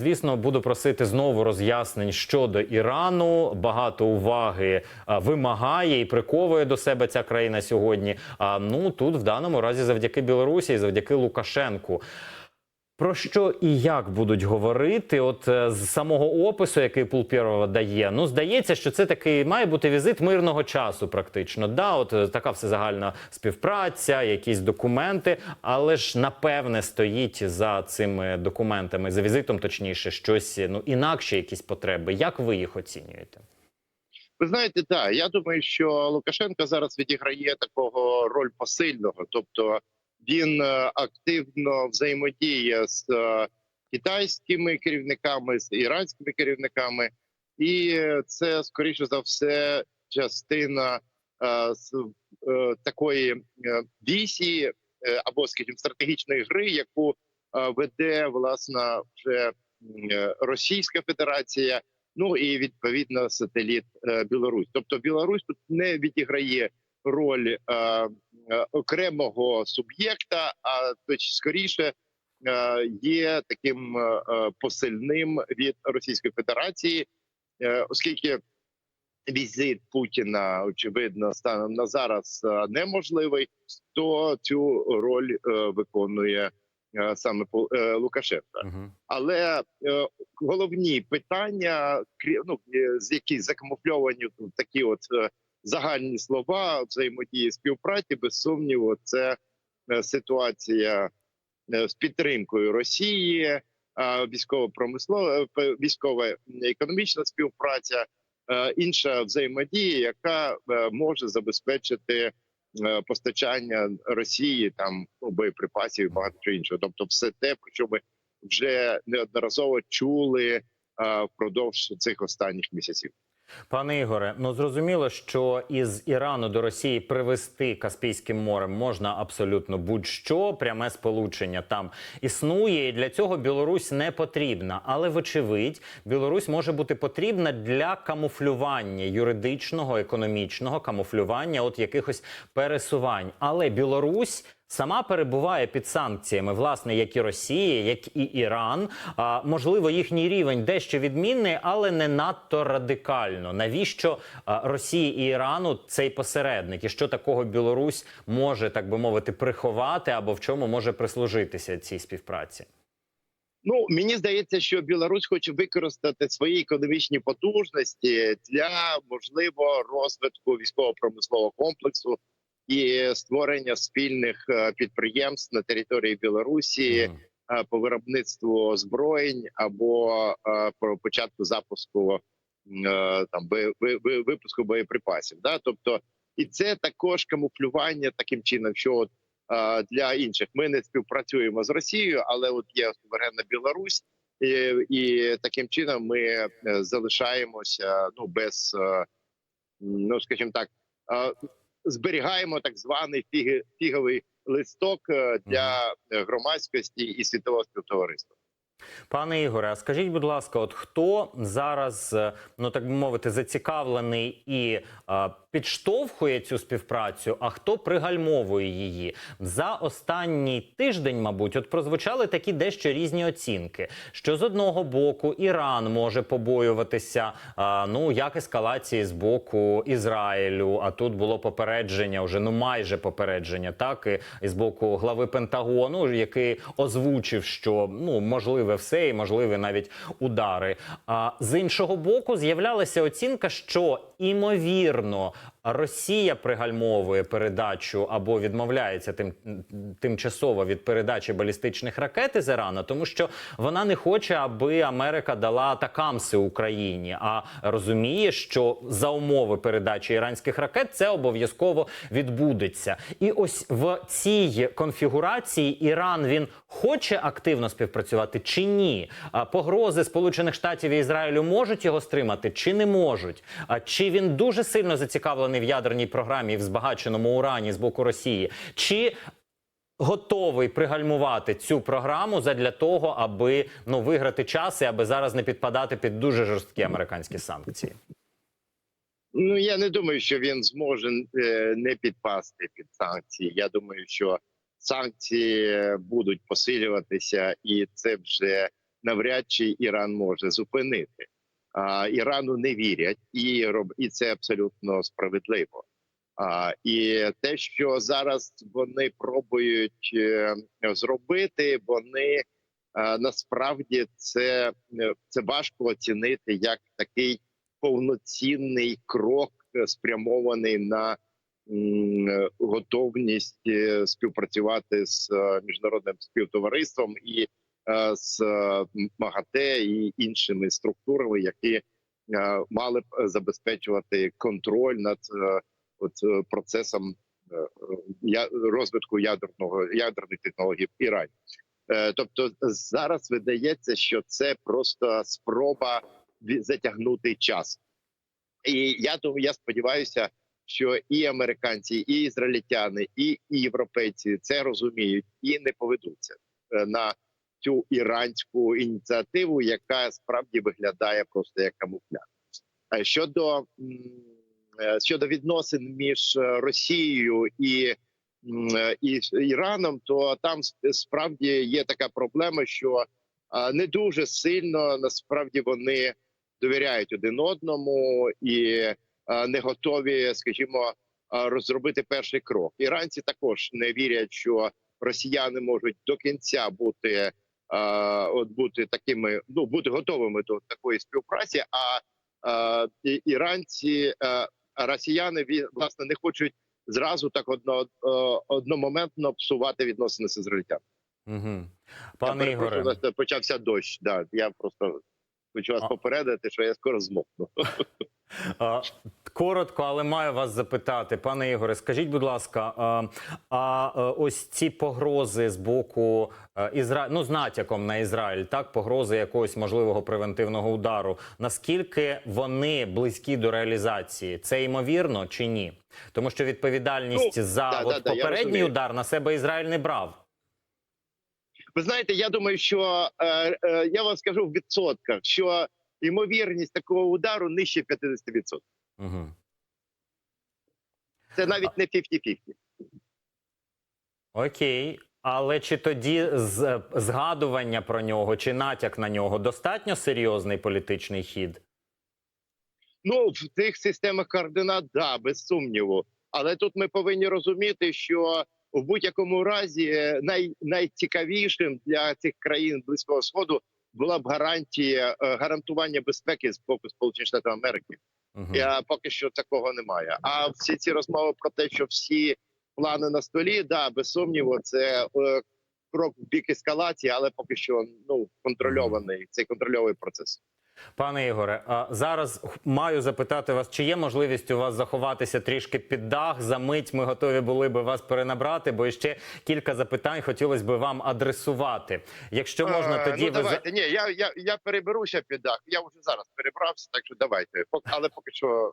Звісно, буду просити знову роз'яснень щодо Ірану. Багато уваги а, вимагає і приковує до себе ця країна сьогодні. А ну тут в даному разі завдяки Білорусі і завдяки Лукашенку. Про що і як будуть говорити? От е, з самого опису, який Пулпєрова дає, ну здається, що це такий має бути візит мирного часу, практично. Да, от е, така всезагальна співпраця, якісь документи, але ж напевне стоїть за цими документами, за візитом, точніше, щось ну інакше, якісь потреби. Як ви їх оцінюєте? Ви знаєте, так, я думаю, що Лукашенко зараз відіграє такого роль посильного, тобто він е, активно взаємодіє з е, китайськими керівниками, з іранськими керівниками, і це скоріше за все частина е, такої вісі е, або, скажімо, стратегічної гри, яку веде власне вже Російська Федерація. Ну і відповідно сателіт Білорусь. Тобто Білорусь тут не відіграє роль окремого суб'єкта, а точ скоріше е, є таким е, е, посильним від Російської Федерації, е, оскільки візит Путіна очевидно станом на зараз е, неможливий, то цю роль е, виконує е, саме е, Лукашенко. Угу. Але е, головні питання, ну, е, з які закамуфльовані такі от е, загальні слова взаємодії співпраці, без сумніву, це е, ситуація е, з підтримкою Росії, е, військово-промислова, е, військова економічна співпраця, інша взаємодія, яка може забезпечити. Постачання Росії там ну, боєприпасів і багато чого іншого, тобто все те, про що ми вже неодноразово чули впродовж цих останніх місяців. Пане Ігоре, ну зрозуміло, що із Ірану до Росії привезти Каспійським морем можна абсолютно будь-що. Пряме сполучення там існує. і Для цього Білорусь не потрібна. Але вочевидь, Білорусь може бути потрібна для камуфлювання юридичного, економічного камуфлювання, от якихось пересувань. Але Білорусь. Сама перебуває під санкціями, власне, як і Росія, як і Іран. А, можливо, їхній рівень дещо відмінний, але не надто радикально. Навіщо Росії і Ірану цей посередник? І що такого Білорусь може, так би мовити, приховати або в чому може прислужитися цій співпраці? Ну мені здається, що Білорусь хоче використати свої економічні потужності для можливо розвитку військово-промислового комплексу і створення спільних е, підприємств на території Білорусі. Е, по виробництву озброєнь або е, по початку запуску там ви- ви- ви- випуску боєприпасів. Да? Тобто, і це також камуфлювання таким чином, що от для інших ми не співпрацюємо з Росією, але от є суверенна Білорусь, і, і таким чином ми залишаємося ну без ну скажімо так. Зберігаємо так званий фіговий листок е, для громадськості і світового співтовариства. Пане Ігоре, а скажіть, будь ласка, от хто зараз, е, ну так би мовити, зацікавлений і е, підштовхує цю співпрацю, а хто пригальмовує її за останній тиждень, мабуть, от прозвучали такі дещо різні оцінки. Що з одного боку Іран може побоюватися, е, ну як ескалації з боку Ізраїлю. А тут було попередження, вже ну майже попередження, так і, з боку глави Пентагону, який озвучив, що ну можливе все і можливі навіть удари. А з іншого боку, з'являлася оцінка, що імовірно. Росія пригальмовує передачу або відмовляється тим тимчасово від передачі балістичних ракет із Ірана, тому що вона не хоче, аби Америка дала атакамси Україні, а розуміє, що за умови передачі іранських ракет це обов'язково відбудеться. І ось в цій конфігурації Іран він хоче активно співпрацювати чи ні? Погрози Сполучених Штатів і Ізраїлю можуть його стримати чи не можуть? Чи він дуже сильно зацікавлений в ядерній програмі в збагаченому урані з боку Росії? Чи готовий пригальмувати цю програму задля того, аби ну виграти час і аби зараз не підпадати під дуже жорсткі американські санкції? Ну я не думаю, що він зможе е, не підпасти під санкції. Я думаю, що санкції будуть посилюватися, і це вже навряд чи Іран може зупинити. Ірану не вірять, і роб і це абсолютно справедливо. А, і те, що зараз вони пробують е, зробити, вони насправді це, е, це важко оцінити як такий повноцінний крок, е, спрямований на готовність співпрацювати з міжнародним співтовариством і з е, МАГАТЕ і іншими структурами, які е, мали б забезпечувати контроль над е, от, е, процесом е, е, розвитку ядерного ядерних технологій в Ірані. Е, Тобто зараз видається, що це просто спроба затягнути час. І я думаю, я сподіваюся, що і американці, і ізраїльтяни, і, європейці це розуміють і не поведуться е, на цю іранську ініціативу, яка справді виглядає просто як камуфляж. А щодо е, щодо відносин між е, Росією і, е, і Іраном, то там справді є така проблема, що не дуже сильно насправді вони довіряють один одному і не готові, скажімо, розробити перший крок. Іранці також не вірять, що росіяни можуть до кінця бути. От бути такими, ну бути готовими до такої співпраці. А е, і- іранці, е, росіяни ві- власне не хочуть зразу так одно, е, одномоментно псувати відносини з ізраїльтянами. Угу. Пане Ігоре, нас почався дощ. Да, я просто хочу вас А. попередити, що я скоро змокну. Коротко, але маю вас запитати, пане Ігоре, скажіть, будь ласка, а, а е, ось ці погрози з боку Ізраїлю, ну з натяком на Ізраїль, так погрози якогось можливого превентивного удару. Наскільки вони близькі до реалізації? Це ймовірно чи ні? Тому що відповідальність Ну, за да, от, да, попередній удар на себе Ізраїль не брав. Ви знаєте, я думаю, що е, е, я вам скажу в відсотках, що ймовірність такого удару нижче 50%. Угу. Це навіть не 50-50. Окей. Але чи тоді з, згадування про нього чи натяк на нього достатньо серйозний політичний хід? Ну, в тих системах координат, да, без сумніву. Але тут ми повинні розуміти, що в будь-якому разі е, най, найцікавішим для цих країн Близького Сходу була б гарантія е, гарантування безпеки з боку Сполучених Штатів Америки. Угу. Я поки що такого немає. А всі ці розмови про те, що всі плани на столі, да, без сумніву, це е, крок в бік ескалації, але поки що ну контрольований цей контрольований процес. Пане Ігоре, зараз маю запитати вас, чи є можливість у вас заховатися трішки під дах? За мить ми готові були би вас перенабрати, бо ще кілька запитань хотілося б вам адресувати. Якщо можна, Е, тоді ну, ви давайте. Ні, я, я, я переберуся під дах. Я вже зараз перебрався, так що давайте. Але поки що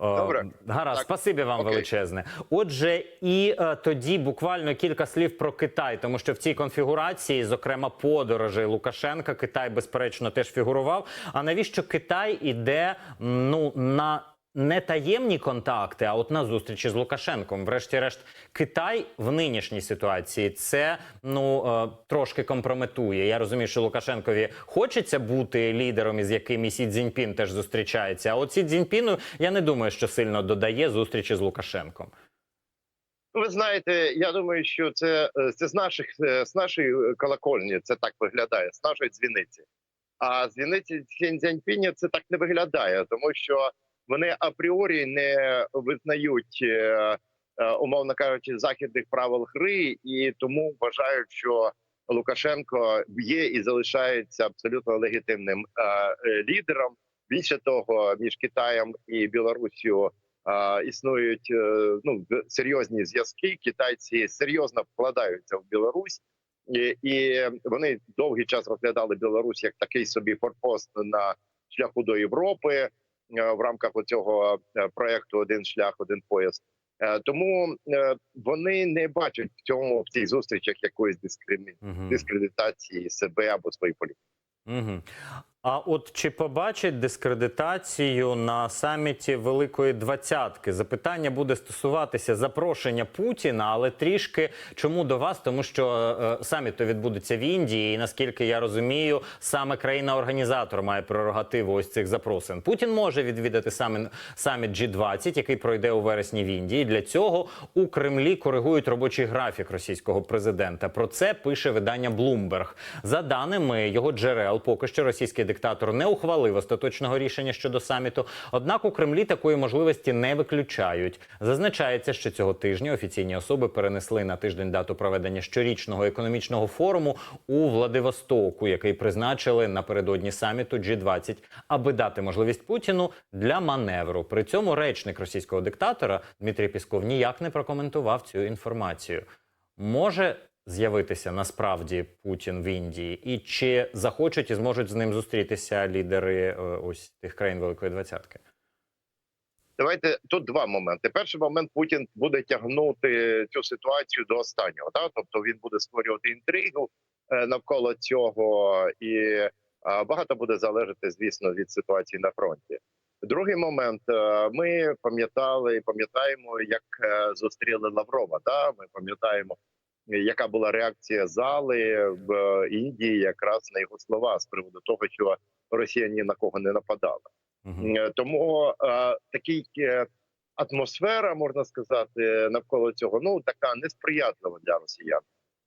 Добре. Гаразд, Так. спасибі вам Окей. величезне. Отже, і е, тоді буквально кілька слів про Китай, тому що в цій конфігурації, зокрема подорожей Лукашенка, Китай безперечно теж фігурував. А навіщо Китай іде ну на не таємні контакти, а от на зустрічі з Лукашенком? Врешті-решт, Китай в нинішній ситуації це ну е, трошки компрометує. Я розумію, що Лукашенкові хочеться бути лідером, із яким і Сі Цзіньпін теж зустрічається. А от Сі Цзіньпіну я не думаю, що сильно додає зустрічі з Лукашенком. ви знаєте, я думаю, що це, е, це з наших е, з нашої колокольні. Це так виглядає, з нашої дзвіниці. А дзвіниці Цзяньпіня це так не виглядає, тому що вони апріорі не визнають, е, е, умовно кажучи, західних правил гри, і тому вважають, що Лукашенко є і залишається абсолютно легітимним е, лідером. Більше того, між Китаєм і Білорусією е, існують ну серйозні зв'язки. Китайці серйозно вкладаються в Білорусь, і, і вони довгий час розглядали Білорусь як такий собі форпост на шляху до Європи в рамках цього проекту Один шлях, один пояс. Е, Тому е, вони не бачать в цьому в цих зустрічах якоїсь дискримі... Угу. дискредитації себе або своєї політики. Угу. А от чи побачить дискредитацію на саміті Великої Двадцятки? Запитання буде стосуватися запрошення Путіна, але трішки чому до вас? Тому що е, саміт то відбудеться в Індії, і наскільки я розумію, саме країна-організатор має прерогативу ось цих запросин. Путін може відвідати саме саміт G20, який пройде у вересні в Індії. Для цього у Кремлі коригують робочий графік російського президента. Про це пише видання Bloomberg. За даними його джерел, поки що російський диктатор не ухвалив остаточного рішення щодо саміту. Однак у Кремлі такої можливості не виключають. Зазначається, що цього тижня офіційні особи перенесли на тиждень дату проведення щорічного економічного форуму у Владивостоку, який призначили напередодні саміту G20, аби дати можливість Путіну для маневру. При цьому речник російського диктатора Дмитрій Пісков ніяк не прокоментував цю інформацію. Може з'явитися насправді Путін в Індії, і чи захочуть і зможуть з ним зустрітися лідери е, ось тих країн Великої Двадцятки? Давайте тут два моменти. Перший момент Путін буде тягнути цю ситуацію до останнього. Да? Тобто він буде створювати інтригу е, навколо цього, і багато буде залежати, звісно, від ситуації на фронті. Другий момент е, ми пам'ятали і пам'ятаємо, як зустріли Лаврова. Да? Ми пам'ятаємо, яка була реакція зали в е, Індії, якраз на його слова з приводу того, що Росія ні на кого не нападала. Мгм. Е, Тому е, такий атмосфера, можна сказати, навколо цього ну така несприятлива для росіян.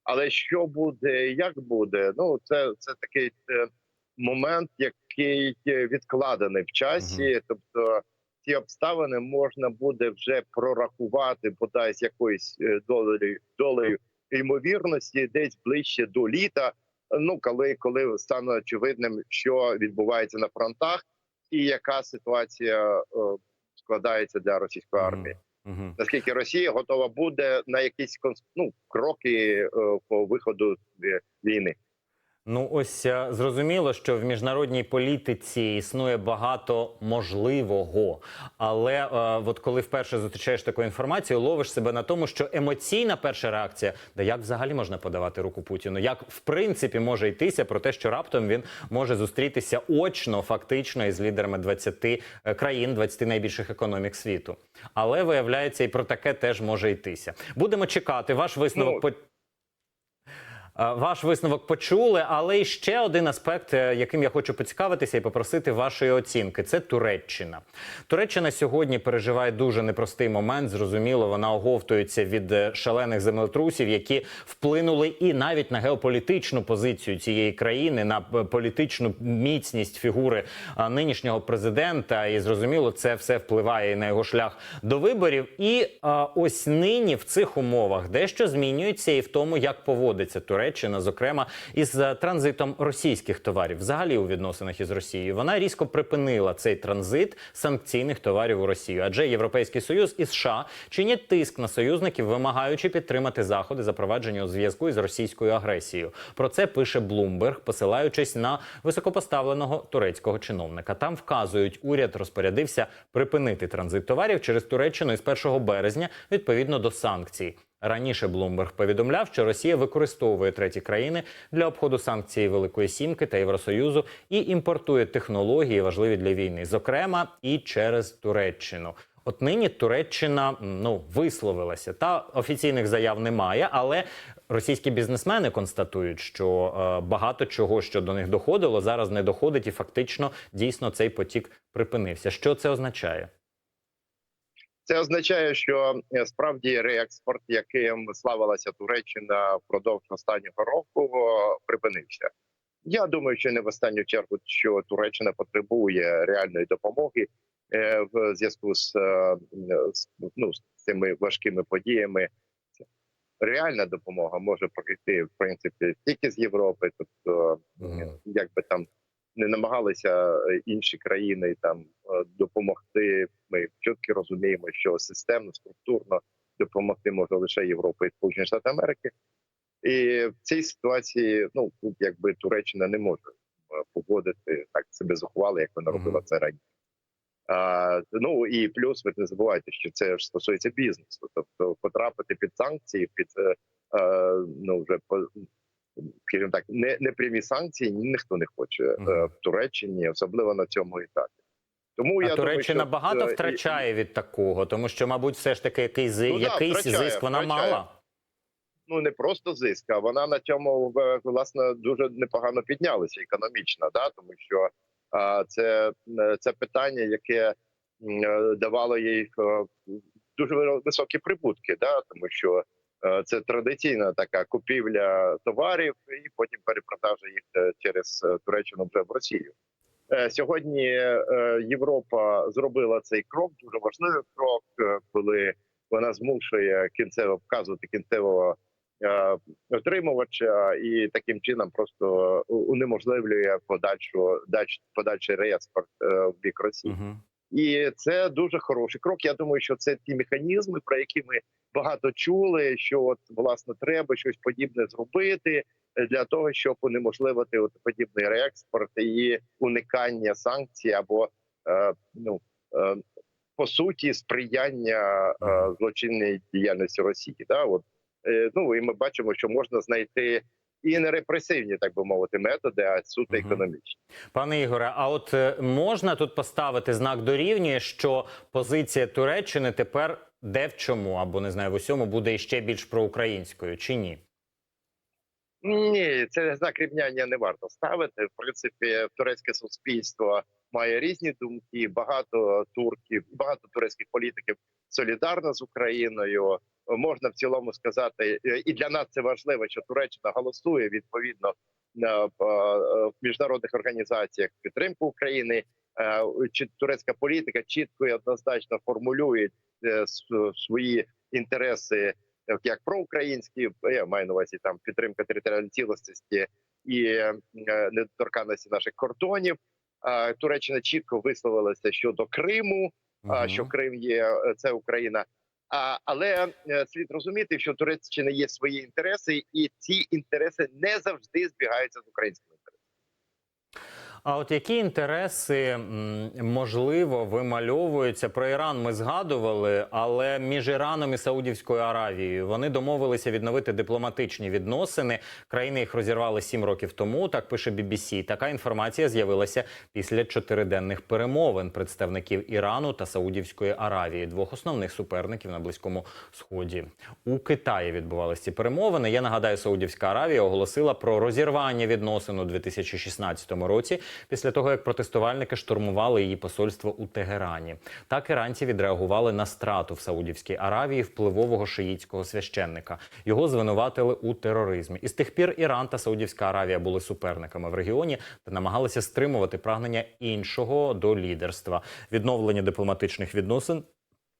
Але що буде, як буде, ну це, це такий момент, який відкладений в часі. Тобто ці обставини можна буде вже прорахувати бодай з якоюсь долею долею ймовірності, десь ближче до літа. Ну коли, коли стане очевидним, що відбувається на фронтах і яка ситуація е, складається для російської армії. Мгм. Наскільки Росія готова буде на якісь ну, кроки е, по виходу війни? Ну ось е, зрозуміло, що в міжнародній політиці існує багато можливого. Але е, от коли вперше зустрічаєш таку інформацію, ловиш себе на тому, що емоційна перша реакція, да як взагалі можна подавати руку Путіну? Як в принципі може йтися про те, що раптом він може зустрітися очно, фактично із лідерами 20 е, країн, 20 найбільших економік світу. Але виявляється, і про таке теж може йтися. Будемо чекати. Ваш висновок Ну, по Ваш висновок почули, але ще один аспект, е, яким я хочу поцікавитися і попросити вашої оцінки, це Туреччина. Туреччина сьогодні переживає дуже непростий момент. Зрозуміло, вона оговтується від е, шалених землетрусів, які вплинули і навіть на геополітичну позицію цієї країни, на е, політичну міцність фігури е, нинішнього президента. І зрозуміло, це все впливає на його шлях до виборів. І е, ось нині в цих умовах дещо змінюється і в тому, як поводиться Туреччина, зокрема із е, транзитом російських товарів, взагалі у відносинах із Росією. Вона різко припинила цей транзит санкційних товарів у Росію, адже Європейський Союз і США чинять тиск на союзників, вимагаючи підтримати заходи, запроваджені у зв'язку із російською агресією. Про це пише Bloomberg, посилаючись на високопоставленого турецького чиновника. Там вказують, уряд розпорядився припинити транзит товарів через Туреччину із 1 березня відповідно до санкцій. Раніше Bloomberg повідомляв, що Росія використовує треті країни для обходу санкцій Великої Сімки та Євросоюзу і імпортує технології, важливі для війни, зокрема і через Туреччину. От нині Туреччина ну висловилася. Та офіційних заяв немає, але російські бізнесмени констатують, що е, багато чого, що до них доходило, зараз не доходить, і фактично дійсно цей потік припинився. Що це означає? Це означає, що е, справді реекспорт, яким славилася Туреччина впродовж останнього року, припинився. Я думаю, що не в останню чергу, що Туреччина потребує реальної допомоги е, в зв'язку з, е, ну з цими важкими подіями. Реальна допомога може прийти в принципі тільки з Європи, тобто Мгм. як би там не намагалися е, інші країни там е, допомогти. Ми чітко розуміємо, що системно структурно допомогти може лише Європа і Сполучені Штати Америки. І в цій ситуації, ну тут якби Туреччина не може е, поводити так себе зухвало, як вона робила це раніше. А, ну і плюс ви не забувайте, що це ж стосується бізнесу, тобто потрапити під санкції, під е, ну вже по скажімо так, не, не прямі санкції ніхто не хоче е, в Туреччині, особливо на цьому етапі. Тому А я Туреччина думаю, що, багато е, втрачає від такого, тому що, мабуть, все ж таки якийсь, Ну да, якийсь втрачає, зиск вона втрачає. мала. ну не просто зиск, а вона на цьому власне дуже непогано піднялася економічно, да тому що а, це, е, це питання, яке давало їй дуже високі прибутки, да тому що це традиційна така купівля товарів і потім перепродажа їх е, через е, Туреччину вже в Росію. Е, Сьогодні е, Європа зробила цей крок, дуже важливий крок, е, коли вона змушує кінцево вказувати кінцевого е, отримувача і таким чином просто унеможливлює подальшу подальший реекспорт е, в бік Росії. І це дуже хороший крок. Я думаю, що це ті механізми, про які ми багато чули. Що от власне треба щось подібне зробити е, для того, щоб унеможливити от подібний реекспорт і уникання санкцій або е, ну е, по суті сприяння е, злочинній діяльності Росії. Да, от е, ну і ми бачимо, що можна знайти і не репресивні, так би мовити, методи, а суто економічні. Пане Ігоре, а от е, можна тут поставити знак дорівнює, що позиція Туреччини тепер де в чому, або не знаю, в усьому буде іще більш проукраїнською, чи ні? Ні, це знак рівняння не варто ставити. В принципі, турецьке суспільство має різні думки. Багато турків, багато турецьких політиків солідарно з Україною. Можна в цілому сказати, е, і для нас це важливо, що Туреччина голосує відповідно в е, міжнародних організаціях підтримку України. Е, Чи турецька політика чітко і однозначно формулює е, свої інтереси як- проукраїнські, я маю на увазі там підтримка територіальної цілісності і е, недоторканності наших кордонів. Туреччина чітко висловилася щодо Криму, а, Мгм. що Крим є е, це Україна. Але е, слід розуміти, що Туреччина є свої інтереси, і ці інтереси не завжди збігаються з українськими. А от які інтереси можливо вимальовуються про Іран? Ми згадували, але між Іраном і Саудівською Аравією вони домовилися відновити дипломатичні відносини. Країни їх розірвали сім років тому. Так пише BBC. Така інформація з'явилася після чотириденних перемовин представників Ірану та Саудівської Аравії, двох основних суперників на близькому сході. У Китаї відбувалися ці перемовини. Я нагадаю, Саудівська Аравія оголосила про розірвання відносин у 2016 році після того, як протестувальники штурмували її посольство у Тегерані. Так іранці відреагували на страту в Саудівській Аравії впливового шиїцького священника. Його звинуватили у тероризмі. І з тих пір Іран та Саудівська Аравія були суперниками в регіоні та намагалися стримувати прагнення іншого до лідерства. Відновлення дипломатичних відносин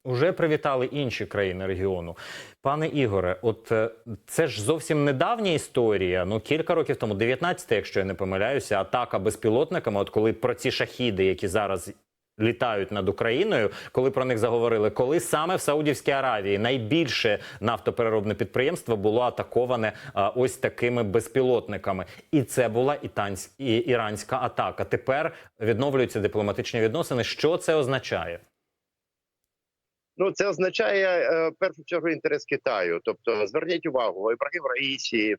Уже привітали інші країни регіону. Пане Ігоре, от е, це ж зовсім недавня історія. Ну кілька років тому, 19, якщо я не помиляюся, атака безпілотниками. От коли про ці шахіди, які зараз літають над Україною, коли про них заговорили, коли саме в Саудівській Аравії найбільше нафтопереробне підприємство було атаковане а, ось такими безпілотниками, і це була ітансь- і іранська атака. Тепер відновлюються дипломатичні відносини. Що це означає? Ну це означає е, в першу чергу інтерес Китаю. Тобто, зверніть увагу, Ібрагім Раїсі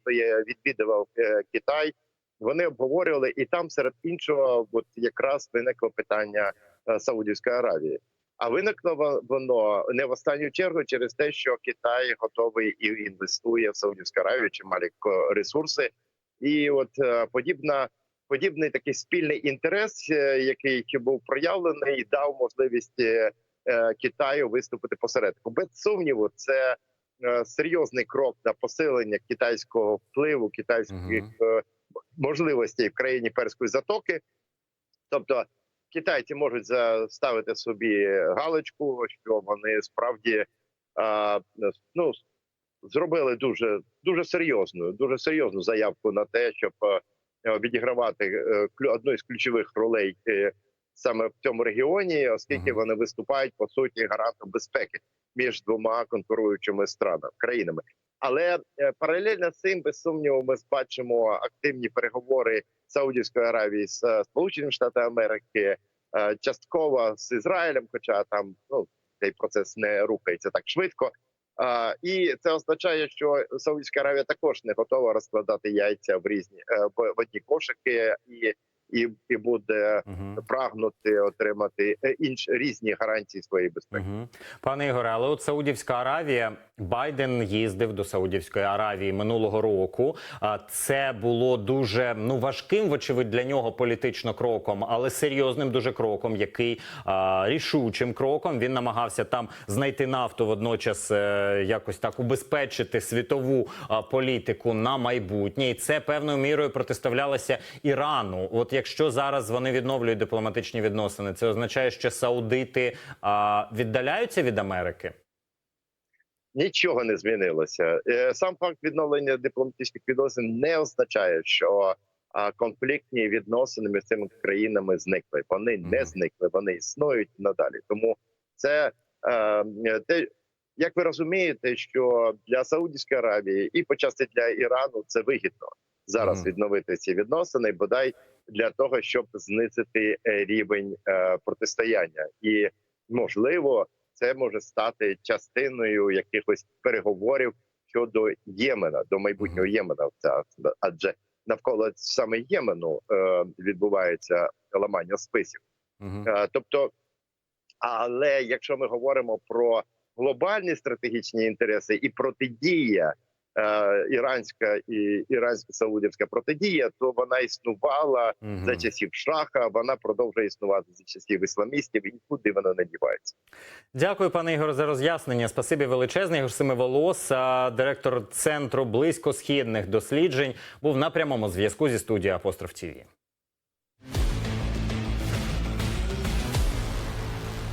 відвідував е, Китай. Вони обговорювали, і там серед іншого, от якраз виникло питання е, Саудівської Аравії. А виникло воно не в останню чергу через те, що Китай готовий і інвестує в Саудівську Аравію, чималі ресурси, і от подібна. Подібний такий спільний інтерес, який був проявлений, дав можливість Китаю виступити посередником. Без сумніву, це е, серйозний крок на посилення китайського впливу, китайських е, можливостей в країні перської затоки. Тобто китайці можуть заставити собі галочку, що вони справді ну, зробили дуже дуже серйозну, дуже серйозну заявку на те, щоб е, відігравати е, одну із ключових ролей е, саме в цьому регіоні, оскільки вони виступають по суті гарантом безпеки між двома конкуруючими странами країнами. Але е, паралельно з цим, без сумніву, ми бачимо активні переговори Саудівської Аравії з е, Сполученими Штатами Америки, е, частково з Ізраїлем, хоча там ну цей процес не рухається так швидко. А, і це означає, що Саудівська Аравія також не готова розкладати яйця в різні в одні кошики і, і, і буде Мгм. прагнути отримати е, інш різні гарантії своєї безпеки. Мгм. Пане Ігоре, але от Саудівська Аравія, Байден їздив до Саудівської Аравії минулого року. А Це було дуже ну важким, вочевидь, для нього політично кроком, але серйозним дуже кроком, який а, рішучим кроком він намагався там знайти нафту, водночас е, якось так убезпечити світову а, політику на майбутнє, і це певною мірою протиставлялося Ірану. От якщо зараз вони відновлюють дипломатичні відносини, це означає, що саудити а, віддаляються від Америки. Нічого не змінилося. Е, Сам факт відновлення дипломатичних відносин не означає, що конфліктні відносини між цими країнами зникли. Вони не зникли, вони існують надалі. Тому це е, те, як ви розумієте, що для Саудівської Аравії і почасти для Ірану це вигідно зараз Мгм. відновити ці відносини, бодай для того, щоб знизити е, рівень е, протистояння, і можливо, це може стати частиною якихось переговорів щодо Ємена, до майбутнього Ємена. Адже навколо саме Ємену е, відбувається ламання списів. Е, тобто, але якщо ми говоримо про глобальні стратегічні інтереси і протидія. Е, Іранська і іранська саудівська протидія, то вона існувала за часів шаха. Вона продовжує існувати за часів ісламістів, і куди вона не дівається. Дякую, пане Ігор, за роз'яснення. Спасибі величезне. Ігор Семиволос, директор центру близькосхідних досліджень, був на прямому зв'язку зі студією Апостроф ТІВІ.